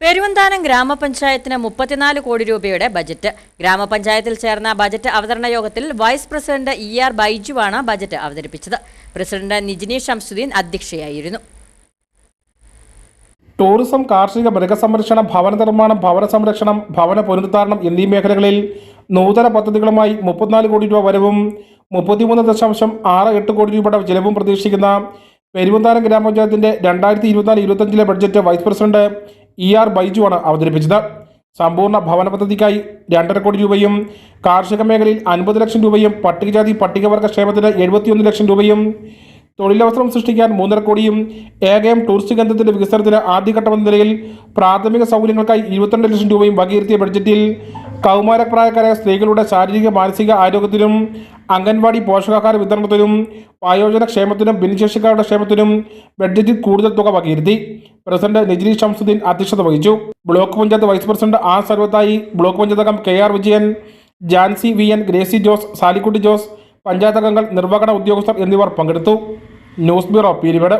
പെരുവന്താനം ഗ്രാമപഞ്ചായത്തിന് മുപ്പത്തിനാല് കോടി രൂപയുടെ ബജറ്റ്. ഗ്രാമപഞ്ചായത്തിൽ ചേർന്ന ബജറ്റ് അവതരണ യോഗത്തിൽ വൈസ് പ്രസിഡന്റ് ഇ ആർ ബൈജുവാണ് ബജറ്റ് അവതരിപ്പിച്ചത്. പ്രസിഡന്റ് നിജിനി ഷംസുദ്ദീൻ അധ്യക്ഷയായിരുന്നു. ടൂറിസം കാർഷിക മൃഗസംരക്ഷണം ഭവന നിർമ്മാണം ഭവന സംരക്ഷണം ഭവന പുനരുദ്ധാരണം എന്നീ മേഖലകളിൽ നൂതന പദ്ധതികളുമായി മുപ്പത്തിനാല് കോടി രൂപ വരവും മുപ്പത്തിമൂന്ന് ദശാംശം ആറ് എട്ട് കോടി രൂപയുടെ ചെലവും പ്രതീക്ഷിക്കുന്ന പെരുവന്താനം ഗ്രാമപഞ്ചായത്തിന്റെ രണ്ടായിരത്തി ഇരുപത്തിനാല് ഇരുപത്തഞ്ചിലെ budget vice president E R ബൈജുവാണ് അവതരിപ്പിച്ചത്. സമ്പൂർണ ഭവന പദ്ധതിക്കായി രണ്ടര കോടി രൂപയും കാർഷിക മേഖലയിൽ അൻപത് ലക്ഷം രൂപയും പട്ടികജാതി പട്ടികവർഗ ക്ഷേമത്തിന് എഴുപത്തിയൊന്ന് ലക്ഷം രൂപയും തൊഴിലവസരം സൃഷ്ടിക്കാൻ മൂന്നര കോടിയും ഏകയം ടൂറിസ്റ്റ് കേന്ദ്രത്തിന്റെ വികസനത്തിന് ആദ്യഘട്ടമെന്ന നിലയിൽ പ്രാഥമിക സൗകര്യങ്ങൾക്കായി ഇരുപത്തിരണ്ട് ലക്ഷം രൂപയും വകയിരുത്തിയ ബഡ്ജറ്റിൽ കൗമാരപ്രായക്കാരായ സ്ത്രീകളുടെ ശാരീരിക മാനസിക ആരോഗ്യത്തിനും അംഗൻവാടി പോഷകാഹാര വിതരണത്തിനും വയോജന ക്ഷേമത്തിനും ഭിന്നശേഷിക്കാരുടെ ക്ഷേമത്തിനും ബഡ്ജറ്റിൽ കൂടുതൽ തുക വകയിരുത്തി. പ്രസിഡന്റ് നജിരി ഷംസുദ്ദീൻ അധ്യക്ഷത വഹിച്ചു. Block panchayat vice president R സർവത്തായി block panchayat അംഗം K R Vijayan Jancy V N Gracy Jose Salikutty Jose panchayat അംഗങ്ങൾ നിർവഹണ ഉദ്യോഗസ്ഥർ എന്നിവർ പങ്കെടുത്തു. News bureau Peermade.